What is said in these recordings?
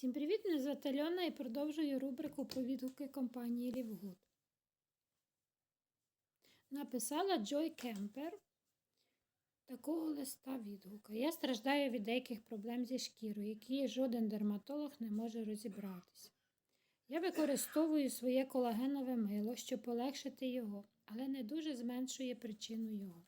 Всім привіт! Мене звати Альона і продовжую рубрику про відгуки компанії Лівгуд. Написала Джой Кемпер такого листа відгука. Я страждаю від деяких проблем зі шкірою, які жоден дерматолог не може розібратися. Я використовую своє колагенове мило, щоб полегшити його, але не дуже зменшує причину його.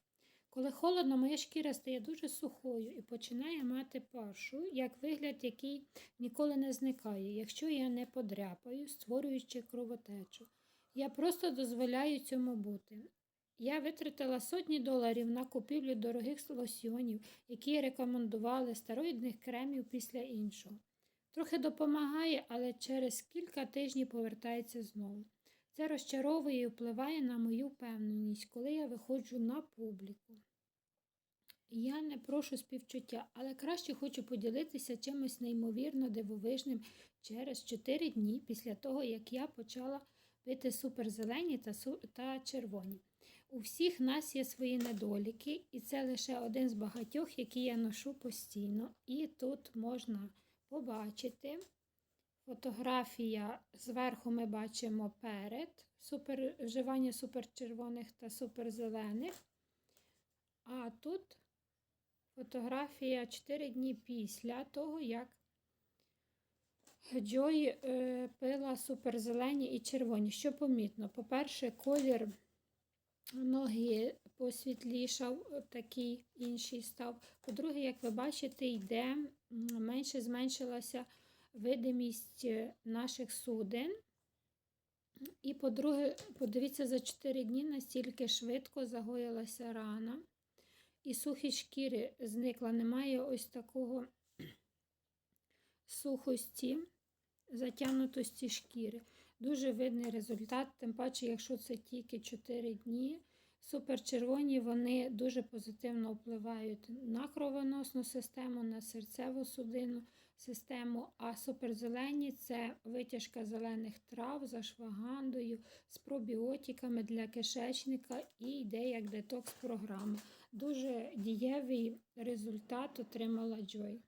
Коли холодно, моя шкіра стає дуже сухою і починає мати паршу, як вигляд, який ніколи не зникає, якщо я не подряпаю, створюючи кровотечу. Я просто дозволяю цьому бути. Я витратила сотні доларів на купівлю дорогих лосьйонів, які рекомендували стероїдних кремів після іншого. Трохи допомагає, але через кілька тижнів повертається знову. Це розчаровує і впливає на мою впевненість, коли я виходжу на публіку. Я не прошу співчуття, але краще хочу поділитися чимось неймовірно дивовижним через 4 дні після того, як я почала пити суперзелені та, та червоні. У всіх нас є свої недоліки, і це лише один з багатьох, які я ношу постійно. І тут можна побачити. Фотографія зверху ми бачимо перед супер, вживання суперчервоних та суперзелених. А тут фотографія 4 дні після того, як Джой е, пила суперзелені і червоні. Що помітно? По-перше, колір ноги посвітлішав, такий інший став. По-друге, як ви бачите, йде менше зменшилася видимість наших суден. І, по-друге, подивіться, за 4 дні настільки швидко загоїлася рана. І сухі шкіри зникла. Немає ось такого сухості, затягнутості шкіри. Дуже видний результат, тим паче, якщо це тільки 4 дні. Суперчервоні вони дуже позитивно впливають на кровоносну систему, на серцеву судинну систему, а суперзелені це витяжка зелених трав за швагандою, з пробіотиками для кишечника і йде як детокс програма. Дуже дієвий результат отримала Джой.